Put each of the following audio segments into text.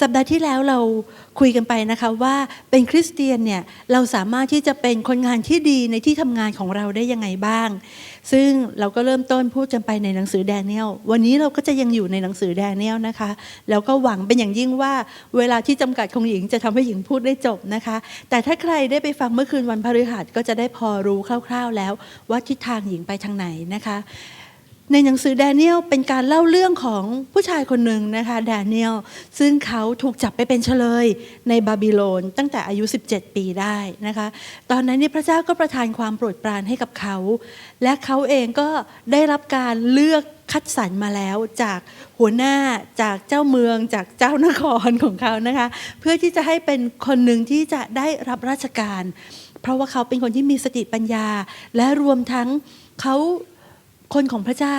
สัปดาห์ที่แล้วเราคุยกันไปนะคะว่าเป็นคริสเตียนเนี่ยเราสามารถที่จะเป็นคนงานที่ดีในที่ทำงานของเราได้ยังไงบ้าง ซึ่งเราก็เริ่มต้นพูดกันไปในหนังสือแดเนียลวันนี้เราก็จะยังอยู่ในหนังสือแดเนียลนะคะแล้วก็หวังเป็นอย่างยิ่งว่าเวลาที่จำกัดของหญิงจะทำให้หญิงพูดได้จบนะคะ แต่ถ้าใครได้ไปฟังเมื่อคืนวันพฤหัสก็จะได้พอรู้คร่าว ๆแล้วว่าทิศทางหญิงไปทางไหนนะคะ ในหนังสือแดเนียลเป็นการเล่าเรื่องของผู้ชายคนหนึ่งนะคะแดเนียลซึ่งเขาถูกจับไปเป็นเฉลยในบาบิโลน ตั้งแต่อายุ 17 ปีได้นะคะตอนนั้นนี่พระเจ้าก็ประทานความโปรดปรานให้กับเขา และเขาเองก็ได้รับการเลือกคัดสรรมาแล้วจากหัวหน้าจากเจ้าเมืองจากเจ้านครของเขานะคะเพื่อที่จะให้เป็นคนหนึ่งที่จะได้รับราชการ เพราะว่าเขาเป็นคนที่มีสติปัญญา และรวมทั้งเขา คนของพระเจ้า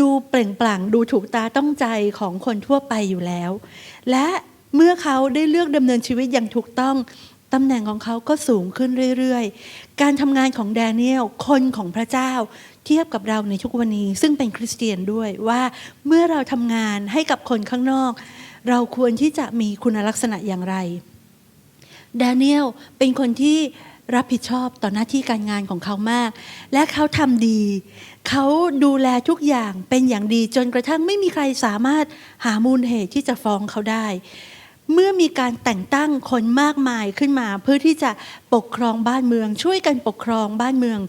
ดูเปล่งปลั่งดูถูกตาต้องใจของคนทั่วไปอยู่แล้ว และเมื่อเขาได้เลือกดำเนินชีวิตอย่างถูกต้องตำแหน่งของเขาก็สูงขึ้นเรื่อยๆ การทำงานของแดเนียลคนของพระเจ้า เทียบกับเราในทุกวันนี้ ซึ่งเป็นคริสเตียนด้วยว่าเมื่อเราทำงานให้กับคนข้างนอก เราควรที่จะมีคุณลักษณะอย่างไร แดเนียลเป็นคนที่ รับผิดชอบต่อหน้าที่การงานของเขามาก และเขาทำดี เขาดูแลทุกอย่างเป็นอย่างดีจนกระทั่งไม่มีใครสามารถหามูลเหตุที่จะฟ้องเขาได้ เมื่อมีการแต่งตั้งคนมากมายขึ้นมา เพื่อที่จะปกครองบ้านเมือง ช่วยกันปกครองบ้านเมือง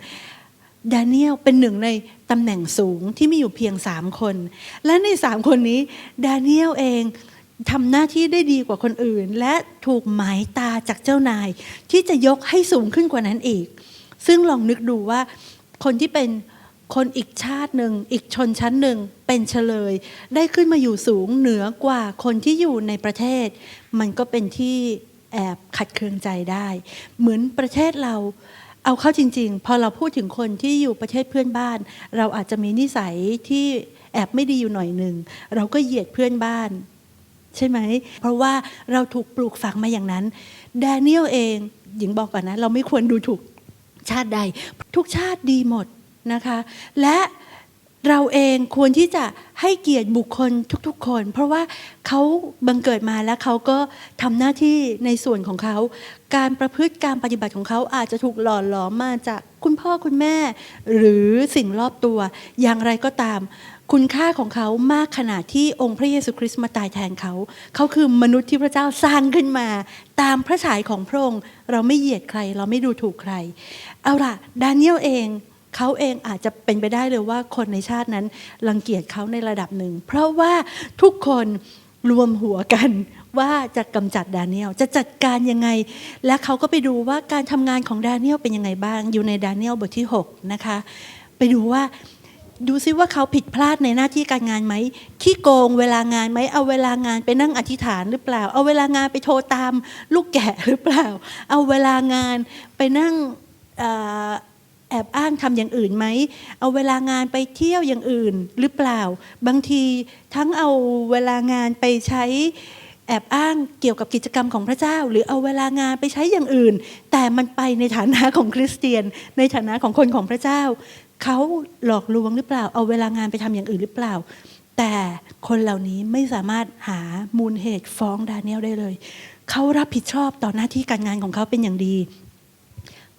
ดาเนียลเป็นหนึ่งในตำแหน่งสูงที่มีอยู่เพียงสามคน และในสามคนนี้ดาเนียลเอง ทำหน้าที่ได้ดีกว่าคนอื่น และถูกหมายตาจากเจ้านาย ที่จะยกให้สูงขึ้นกว่านั้นอีก ซึ่งลองนึกดูว่า คนที่เป็นคนอีกชาติหนึ่ง อีกชนชั้นหนึ่งเป็นเฉลย ได้ขึ้นมาอยู่สูงเหนือกว่าคนที่อยู่ในประเทศ มันก็เป็นที่แอบขัดเคืองใจได้ เหมือนประเทศเราเอาเข้าจริง ๆ พอเราพูดถึงคนที่อยู่ประเทศเพื่อนบ้าน เราอาจจะมีนิสัยที่แอบไม่ดีอยู่หน่อยหนึ่งเราก็เหยียดเพื่อนบ้าน ใช่ไหม เพราะว่าเราถูกปลูกฝังมาอย่างนั้นแดเนียลเองหญิงบอกก่อนนะ เราไม่ควรดูถูกชาติใด ทุกชาติดีหมดนะคะ และ เราเองควรที่จะให้เกียรติบุคคลทุกๆคน เพราะว่าเขาบังเกิดมาแล้วเขาก็ทำหน้าที่ในส่วนของเขา การประพฤติการปฏิบัติของเขาอาจจะถูกหล่อหลอมมาจากคุณพ่อคุณแม่ หรือสิ่งรอบตัว อย่างไรก็ตาม คุณค่าของเขามากขนาดที่องค์พระเยซูคริสต์มาตายแทนเขา เขาคือมนุษย์ที่พระเจ้าสร้างขึ้นมา ตามพระฉายของพระองค์เราไม่เหยียดใคร เราไม่ดูถูกใครเอาล่ะดาเนียลเอง เขาเองอาจจะเป็นไปได้เลยว่าคนในชาตินั้นรังเกียจเขาในระดับหนึ่ง เพราะว่าทุกคนรวมหัวกันว่าจะกำจัดดาเนียลจะจัดการยังไง และเขาก็ไปดูว่าการทำงานของดาเนียลเป็นยังไงบ้าง อยู่ในดาเนียลบทที่ 6 นะคะ ไปดูว่าดูซิว่าเขาผิดพลาดในหน้าที่การงานไหมขี้โกงเวลางานไหมเอาเวลางานไปนั่งอธิษฐานหรือเปล่า เอาเวลางานไปโทรตามลูกแกะหรือเปล่า เอาเวลางานไปนั่ง แอบอ้างทำอย่างอื่นไหม เอาเวลางานไปเที่ยวอย่างอื่นหรือเปล่า บางทีทั้งเอาเวลางานไปใช้แอบอ้างเกี่ยวกับกิจกรรมของพระเจ้า หรือเอาเวลางานไปใช้อย่างอื่น แต่มันไปในฐานะของคริสเตียน ในฐานะของคนของพระเจ้า เขาหลอกลวงหรือเปล่า เอาเวลางานไปทำอย่างอื่นหรือเปล่า แต่คนเหล่านี้ไม่สามารถหามูลเหตุฟ้องดาเนียลได้เลย เขารับผิดชอบต่อหน้าที่การงานของเขาเป็นอย่างดี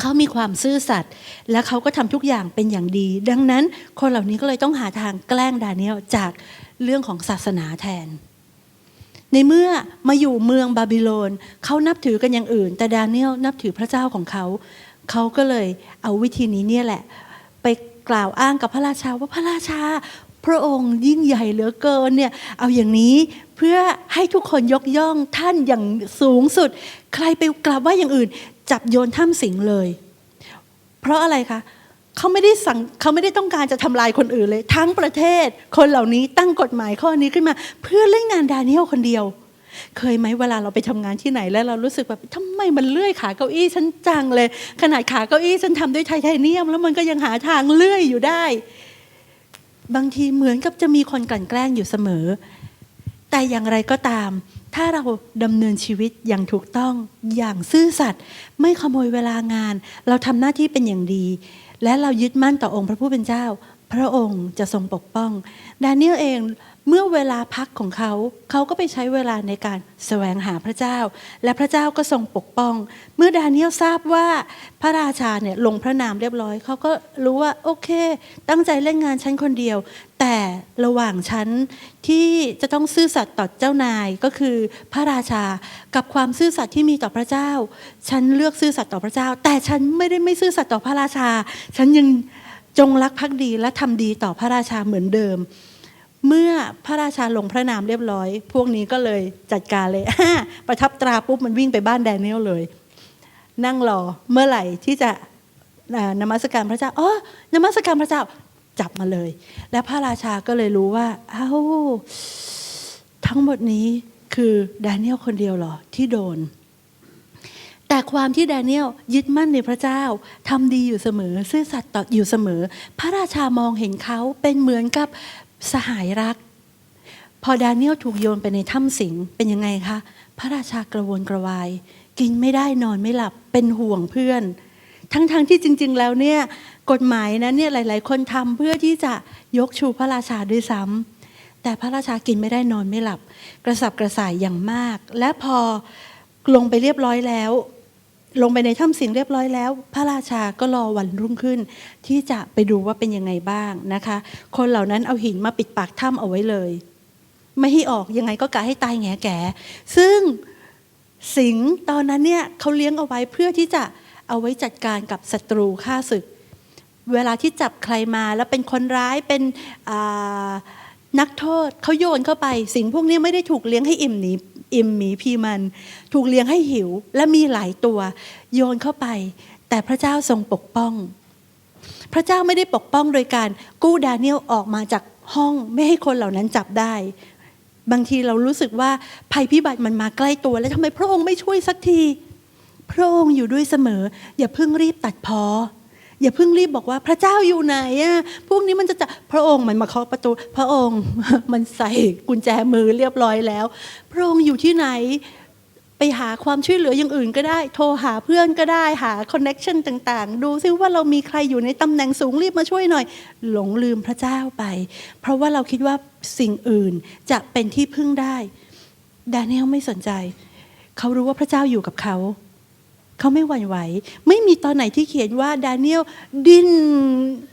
เขามีความซื่อสัตย์และเขาก็ทำทุกอย่างเป็นอย่างดี ดังนั้นคนเหล่านี้ก็เลยต้องหาทางแกล้งดาเนียลจากเรื่องของศาสนาแทน ในเมื่อมาอยู่เมืองบาบิโลนเขานับถือกันอย่างอื่น แต่ดาเนียลนับถือพระเจ้าของเขาเขาก็เลยเอาวิธีนี้เนี่ยแหละ ไปกล่าวอ้างกับพระราชาว่าพระราชาพระองค์ยิ่งใหญ่เหลือเกินเนี่ยเอาอย่างนี้เพื่อให้ทุกคนยกย่องท่านอย่างสูงสุด ใครไปกล่าวว่าอย่างอื่น จับโยนถ้ำสิงเลย เพราะอะไรคะเขาไม่ได้สั่งเขาไม่ได้ต้องการจะทำลายคนอื่นเลย ทั้งประเทศ คนเหล่านี้ตั้งกฎหมายข้อนี้ขึ้นมา เพื่อเล่นงานดาเนียลคนเดียว เคยไหมเวลาเราไปทำงานที่ไหนแล้วเรารู้สึกแบบทำไมมันเลื่อยขาเก้าอี้ฉันจังเลย ขนาดขาเก้าอี้ฉันทำด้วยไทเทเนียม แล้วมันก็ยังหาทางเลื่อยอยู่ได้ บางทีเหมือนกับจะมีคนกลั่นแกล้งอยู่เสมอ แต่อย่างไรก็ตาม ถ้าเราดำเนินชีวิตอย่างถูกต้องอย่างซื่อสัตย์ไม่ขโมยเวลางาน เราทำหน้าที่เป็นอย่างดี และเรายึดมั่นต่อองค์พระผู้เป็นเจ้า พระองค์จะทรงปกป้อง ดาเนียลเอง เมื่อเวลาพักของเขา เขาก็ไปใช้เวลาในการแสวงหาพระเจ้า และพระเจ้าก็ทรงปกป้อง เมื่อดาเนียลทราบว่าพระราชาเนี่ยลงพระนามเรียบร้อย เขาก็รู้ว่าโอเค ตั้งใจเล่นงานฉันคนเดียว แต่ระหว่างฉันที่จะต้องซื่อสัตย์ต่อเจ้านายก็คือพระราชากับความซื่อสัตย์ที่มีต่อพระเจ้า ฉันเลือกซื่อสัตย์ต่อพระเจ้า แต่ฉันไม่ได้ไม่ซื่อสัตย์ต่อพระราชา ฉันยังจงรักภักดีและทำดีต่อพระราชาเหมือนเดิม เมื่อพระราชาลงพระนามเรียบร้อย พวกนี้ก็เลยจัดการเลย ประทับตราปุ๊บมันวิ่งไปบ้านแดเนียลเลย นั่งรอเมื่อไหร่ที่จะนมัสการพระเจ้าอ๋อนมัสการพระเจ้าจับมาเลย และพระราชาก็เลยรู้ว่าเอ้าทั้งหมดนี้คือแดเนียลคนเดียวหรอที่โดน แต่ความที่แดเนียลยึดมั่นในพระเจ้าทำดีอยู่เสมอ ซื่อสัตย์ต่ออยู่เสมอ พระราชามองเห็นเขาเป็นเหมือนกับ สหายรัก พอแดเนียลถูกโยนไปในถ้ำสิงเป็นยังไงคะ พระราชากระวนกระวาย กินไม่ได้นอนไม่หลับเป็นห่วงเพื่อน ทั้งๆทที่จริง ๆ แล้วเนี่ยกฎหมายนั้นเนี่ยหลาย ๆ คนทำเพื่อที่จะยกชูพระราชาด้วยซ้ำแต่พระราชากินไม่ได้นอนไม่หลับ กระสับกระส่ายอย่างมาก และพอลงไปเรียบร้อยแล้ว ลงไปในถ้ำสิงเรียบร้อยแล้ว พระราชาก็รอวันรุ่งขึ้น ที่จะไปดูว่าเป็นยังไงบ้างนะคะ คนเหล่านั้นเอาหินมาปิดปากถ้ำเอาไว้เลย ไม่ให้ออกยังไงก็กะให้ตายแงแก่ ซึ่งสิงตอนนั้นเนี่ยเขาเลี้ยงเอาไว้เพื่อที่จะเอาไว้จัดการกับศัตรูฆ่าศึก เวลาที่จับใครมาแล้วเป็นคนร้ายเป็นนักโทษเขาโยนเข้าไป สิงพวกนี้ไม่ได้ถูกเลี้ยงให้อิ่มหนี อิ่มหมีพีมัน ถูกเลี้ยงให้หิวและมีหลายตัว โยนเข้าไป แต่พระเจ้าทรงปกป้อง พระเจ้าไม่ได้ปกป้องโดยการกู้ดาเนียลออกมาจากห้องไม่ให้คนเหล่านั้นจับได้ บางทีเรารู้สึกว่าภัยพิบัติมันมาใกล้ตัว แล้วทำไมพระองค์ไม่ช่วยสักที พระองค์อยู่ด้วยเสมอ อย่าเพิ่งรีบตัดพอ อย่าเพิ่งรีบบอกว่าพระเจ้าอยู่ไหนอะพวกนี้มันจะจะพระองค์มันมาเคาะประตู พระองค์มันใส่กุญแจมือเรียบร้อยแล้ว พระองค์อยู่ที่ไหนไปหาความช่วยเหลืออย่างอื่นก็ได้ โทรหาเพื่อนก็ได้หาคอนเน็ชันต่างๆ ดูซิว่าเรามีใครอยู่ในตำแหน่งสูงรีบมาช่วยหน่อย หลงลืมพระเจ้าไป เพราะว่าเราคิดว่าสิ่งอื่นจะเป็นที่พึ่งได้ ดาเนียลไม่สนใจ เขารู้ว่าพระเจ้าอยู่กับเขา เขาไม่หวั่นไหว ไม่มีตอนไหนที่เขียนว่าดาเนียลดิ้น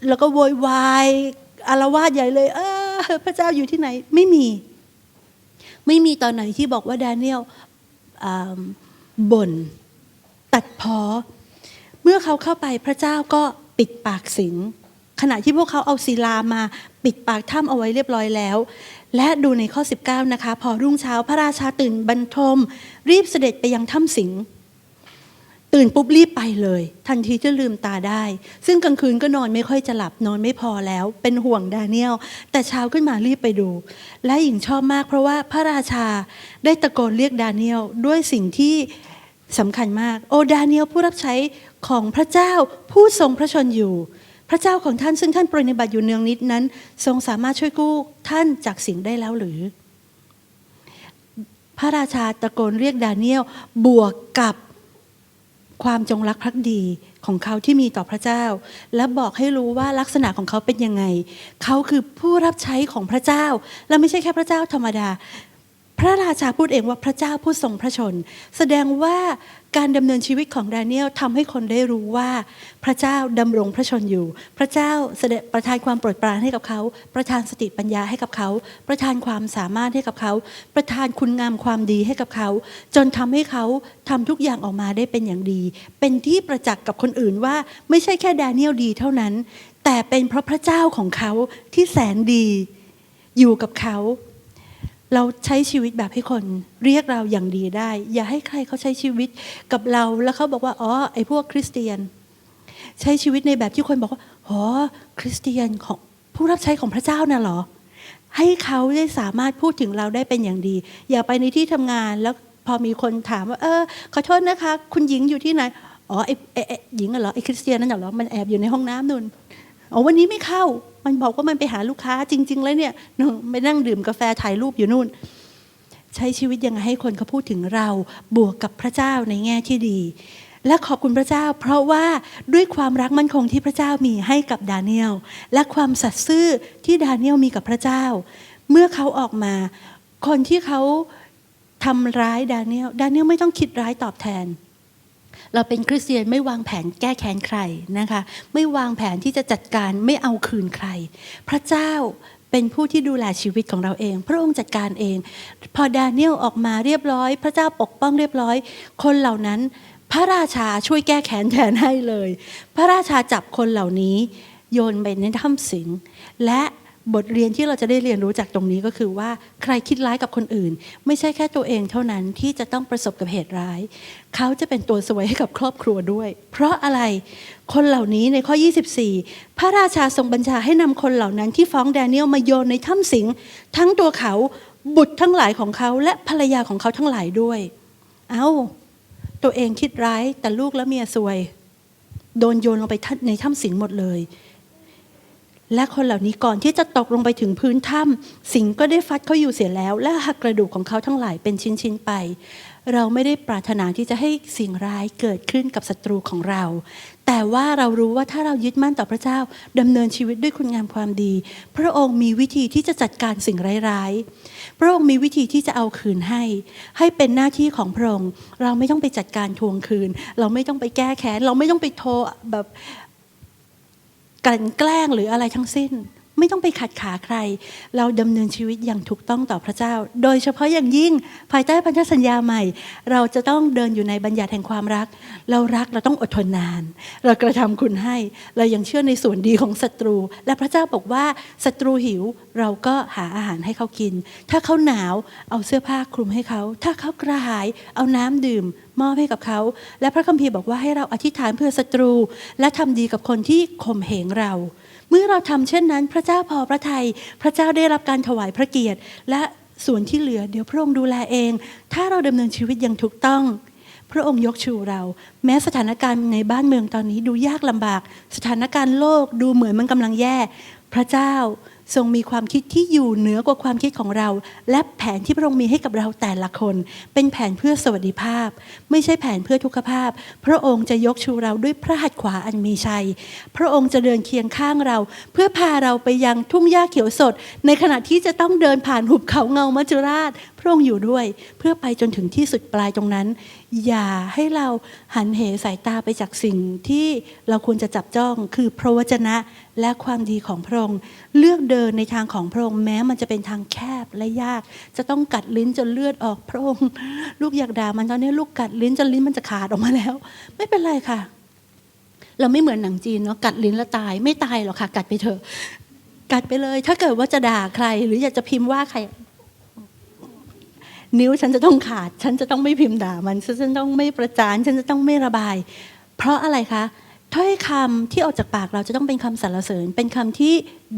แล้วก็โวยวายอารวาสใหญ่เลย เออ พระเจ้าอยู่ที่ไหน ไม่มี ไม่มีตอนไหนที่บอกว่าดาเนียลอ่าบ่นตัดพอ เมื่อเขาเข้าไปพระเจ้าก็ปิดปากสิงขณะที่พวกเขาเอาศิลามา ปิดปากถ้ำเอาไว้เรียบร้อยแล้ว และดูในข้อ 19 นะคะ พอรุ่งเช้าพระราชาตื่นบรรทม รีบเสด็จไปยังถ้ำสิง ตื่นปุ๊บรีบไปเลย ทันทีที่ลืมตาได้ ซึ่งกลางคืนก็นอนไม่ค่อยจะหลับนอนไม่พอแล้ว เป็นห่วงดาเนียลแต่เช้าขึ้นมารีบไปดู และหญิงชอบมากเพราะว่าพระราชาได้ตะโกนเรียกดาเนียลด้วยสิ่งที่สำคัญมาก โอดาเนียลผู้รับใช้ของพระเจ้าผู้ทรงพระชนอยู่ พระเจ้าของท่านซึ่งท่านปรนิบัติอยู่เนืองนิดนั้น ทรงสามารถช่วยกู้ท่านจากสิ่งได้แล้วหรือ พระราชาตะโกนเรียกดาเนียลบวกกับ ความจงรักภักดีของเขาที่มีต่อพระเจ้า และบอกให้รู้ว่าลักษณะของเขาเป็นยังไง เขาคือผู้รับใช้ของพระเจ้า และไม่ใช่แค่พระเจ้าธรรมดา พระราชาพูดเองว่าพระเจ้าผู้ทรงพระชน แสดงว่าการดำเนินชีวิตของดาเนียลทำให้คนได้รู้ว่า พระเจ้าดำรงพระชนอยู่ พระเจ้าเสด็จประทานความโปรดปรานให้กับเขา ประทานสติปัญญาให้กับเขา ประทานความสามารถให้กับเขา ประทานคุณงามความดีให้กับเขา จนทำให้เขาทำทุกอย่างออกมาได้เป็นอย่างดี เป็นที่ประจักษ์กับคนอื่นว่า ไม่ใช่แค่ดาเนียลดีเท่านั้น แต่เป็นเพราะพระเจ้าของเขาที่แสนดี อยู่กับเขา เราใช้ชีวิตแบบให้คนเรียกเราอย่างดีได้ อย่าให้ใครเขาใช้ชีวิตกับเรา แล้วเขาบอกว่าอ๋อไอ้พวกคริสเตียน ใช้ชีวิตในแบบที่คนบอกว่าอ๋อคริสเตียนของผู้รับใช้ของพระเจ้าน่ะหรอ ให้เขาได้สามารถพูดถึงเราได้เป็นอย่างดี อย่าไปในที่ทำงานแล้วพอมีคนถามว่า เออขอโทษนะคะ คุณหญิงอยู่ที่ไหนอ๋อไอ้ไอ้หญิงอะเหรอไอ้คริสเตียนนั่นเหรอมันแอบอยู่ในห้องน้ำนู่นอ๋อวันนี้ไม่เข้า มันบอกว่ามันไปหาลูกค้าจริง ๆ แล้วเนี่ยนู่นไปนั่งดื่มกาแฟถ่ายรูปอยู่นู่น ใช้ชีวิตยังไงให้คนเขาพูดถึงเราบวกกับพระเจ้าในแง่ที่ดี และขอบคุณพระเจ้า เพราะว่าด้วยความรักมั่นคงที่พระเจ้ามีให้กับดาเนียลและความสัตย์ซื่อที่ดาเนียลมีกับพระเจ้า เมื่อเขาออกมา คนที่เขาทำร้ายดาเนียลดาเนียลไม่ต้องคิดร้ายตอบแทน เราเป็นคริสเตียนไม่วางแผนแก้แค้นใครนะคะ ไม่วางแผนที่จะจัดการไม่เอาคืนใคร พระเจ้าเป็นผู้ที่ดูแลชีวิตของเราเอง พระองค์จัดการเอง พอดาเนียลออกมาเรียบร้อย พระเจ้าปกป้องเรียบร้อย คนเหล่านั้น พระราชาช่วยแก้แค้นแทนให้เลย พระราชาจับคนเหล่านี้ โยนไปในถ้ำสิงและ บทเรียนที่เราจะได้เรียนรู้จากตรงนี้ก็คือว่าใครคิดร้ายกับคนอื่น ไม่ใช่แค่ตัวเองเท่านั้นที่จะต้องประสบกับเหตุร้าย เขาจะเป็นตัวสวยให้กับครอบครัวด้วย เพราะอะไรคนเหล่านี้ในข้อ 24 พระราชาทรงบัญชาให้นำคนเหล่านั้นที่ฟ้องแดเนียลมาโยนในถ้ำสิงทั้งตัวเขาบุตรทั้งหลายของเขาและภรรยาของเขาทั้งหลายด้วย เอา้า ตัวเองคิดร้ายแต่ลูกและเมียซวย โดนโยนลงไปในถ้ำสิงหมดเลย และคนเหล่านี้ก่อนที่จะตกลงไปถึงพื้นถ้ำสิงก็ได้ฟัดเขาอยู่เสียแล้ว และหักกระดูกของเขาทั้งหลายเป็นชิ้นๆไป เราไม่ได้ปรารถนาที่จะให้สิ่งร้ายเกิดขึ้นกับศัตรูของเรา แต่ว่าเรารู้ว่าถ้าเรายึดมั่นต่อพระเจ้าดำเนินชีวิตด้วยคุณงามความดี พระองค์มีวิธีที่จะจัดการสิ่งร้ายๆพระองค์มีวิธีที่จะเอาคืนให้ ให้เป็นหน้าที่ของพระองค์ เราไม่ต้องไปจัดการทวงคืน เราไม่ต้องไปแก้แค้นเราไม่ต้องไปโทรแบบ กลั่นแกล้งหรืออะไรทั้งสิ้น ไม่ต้องไปขัดขาใคร เราดำเนินชีวิตอย่างถูกต้องต่อพระเจ้า โดยเฉพาะอย่างยิ่งภายใต้พันธสัญญาใหม่ เราจะต้องเดินอยู่ในบัญญัติแห่งความรัก เรารักเราต้องอดทนนาน เรากระทำคุณให้ เรายังเชื่อในส่วนดีของศัตรู และพระเจ้าบอกว่าศัตรูหิวเราก็หาอาหารให้เขากิน ถ้าเขาหนาวเอาเสื้อผ้าคลุมให้เขา ถ้าเขากระหายเอาน้ำดื่มมอบให้กับเขา และพระคัมภีร์บอกว่าให้เราอธิษฐานเพื่อศัตรู และทำดีกับคนที่ข่มเหงเรา เมื่อเราทำเช่นนั้น พระเจ้าพอพระทยัยพระเจ้าได้รับการถวายพระเกียรติ และส่วนที่เหลือเดี๋ยวพระองค์ดูแลเอง ถ้าเราดำเนินชีวิตอย่างถูกต้อง พระองค์ยกชูเรา แม้สถานการณ์ในบ้านเมืองตอนนี้ดูยากลำบาก สถานการณ์โลกดูเหมือนมันกำลังแย่ พระเจ้า ทรงมีความคิดที่อยู่เหนือกว่าความคิดของเรา และแผนที่พระองค์มีให้กับเราแต่ละคน เป็นแผนเพื่อสวัสดิภาพ ไม่ใช่แผนเพื่อทุกขภาพ พระองค์จะยกชูเราด้วยพระหัตถ์ขวาอันมีชัย พระองค์จะเดินเคียงข้างเรา เพื่อพาเราไปยังทุ่งหญ้าเขียวสด ในขณะที่จะต้องเดินผ่านหุบเขาเงามัจจุราช พระองค์อยู่ด้วย เพื่อไปจนถึงที่สุดปลายตรงนั้น อย่าให้เราหันเหสายตาไปจากสิ่งที่เราควรจะจับจ้องคือพระวจนะและความดีของพระองค์ เลือกเดินในทางของพระองค์แม้มันจะเป็นทางแคบและยาก จะต้องกัดลิ้นจนเลือดออกพระองค์ ลูกอยากด่ามันตอนนี้ลูกกัดลิ้นจนลิ้นมันจะขาดออกมาแล้ว ไม่เป็นไรค่ะ เราไม่เหมือนหนังจีนเนาะกัดลิ้นแล้วตายไม่ตายหรอกค่ะ กัดไปเถอะ กัดไปเลย ถ้าเกิดว่าจะด่าใคร หรืออยากจะพิมพ์ว่าใคร นิ้วฉันจะต้องขาด ฉันจะต้องไม่พิมพ์ด่ามัน ฉันจะต้องไม่ประจาน ฉันจะต้องไม่ระบาย เพราะอะไรคะถ้อยคำที่ออกจากปากเราจะต้องเป็นคำสรรเสริญ เป็นคำที่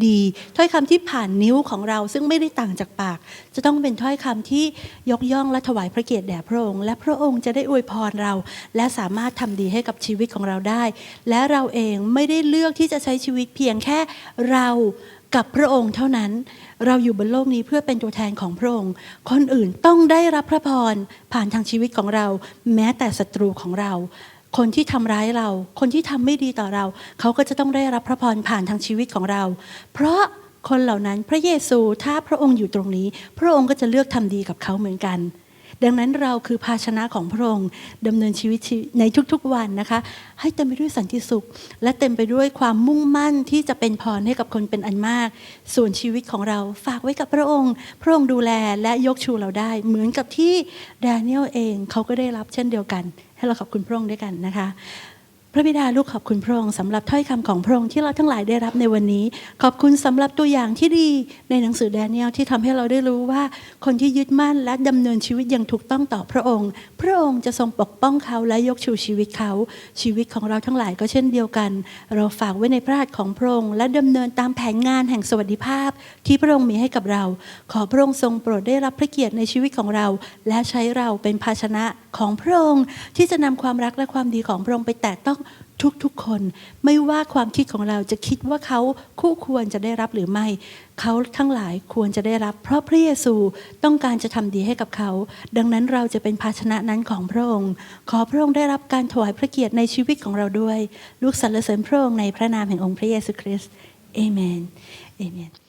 ดีถ้อยคำที่ผ่านนิ้วของเราซึ่งไม่ได้ต่างจากปาก จะต้องเป็นถ้อยคำที่ยกย่องและถวายพระเกียรติแด่พระองค์ และพระองค์จะได้อวยพรเรา และสามารถทำดีให้กับชีวิตของเราได้ และเราเองไม่ได้เลือกที่จะใช้ชีวิตเพียงแค่เรา กับพระองค์เท่านั้น เราอยู่บนโลกนี้เพื่อเป็นตัวแทนของพระองค์ คนอื่นต้องได้รับพระพรผ่านทางชีวิตของเรา แม้แต่ศัตรูของเรา คนที่ทำร้ายเรา คนที่ทำไม่ดีต่อเรา เขาก็จะต้องได้รับพระพรผ่านทางชีวิตของเรา เพราะคนเหล่านั้นพระเยซูถ้าพระองค์อยู่ตรงนี้ พระองค์ก็จะเลือกทำดีกับเขาเหมือนกัน ดังนั้นเราคือภาชนะของพระองค์ดำเนินชีวิตในทุกๆวันนะคะ ให้เต็มไปด้วยสันติสุข และเต็มไปด้วยความมุ่งมั่นที่จะเป็นพรให้กับคนเป็นอันมาก ส่วนชีวิตของเราฝากไว้กับพระองค์ พระองค์ดูแลและยกชูเราได้ เหมือนกับที่แดเนียลเองเขาก็ได้รับเช่นเดียวกัน ให้เราขอบคุณพระองค์ด้วยกันนะคะ พระบิดาลูกขอบคุณพระองค์สำหรับถ้อยคำของพระองค์ที่เราทั้งหลายได้รับในวันนี้ ขอบคุณสำหรับตัวอย่างที่ดีในหนังสือแดเนียลที่ทำให้เราได้รู้ว่า คนที่ยึดมั่นและดำเนินชีวิตอย่างถูกต้องต่อพระองค์ พระองค์จะทรงปกป้องเขาและยกชูชีวิตเขา ชีวิตของเราทั้งหลายก็เช่นเดียวกัน เราฝากไว้ในพระหัตถ์ของพระองค์และดำเนินตามแผนงานแห่งสวัสดิภาพ ที่พระองค์มีให้กับเรา ขอพระองค์ทรงโปรดได้รับพระเกียรติในชีวิตของเรา และใช้เราเป็นภาชนะของพระองค์ที่จะนำความรักและความดีของพระองค์ไปแตะต้องทุกๆคน ไม่ว่าความคิดของเราจะคิดว่าเขาคู่ควรจะได้รับหรือไม่ เขาทั้งหลายควรจะได้รับ เพราะพระเยซูต้องการจะทำดีให้กับเขา ดังนั้นเราจะเป็นภาชนะนั้นของพระองค์ ขอพระองค์ได้รับการถวายพระเกียรติในชีวิตของเราด้วย ลูกสรรเสริญพระองค์ในพระนามแห่งองค์พระเยซูคริสต์เอเมนเอเมน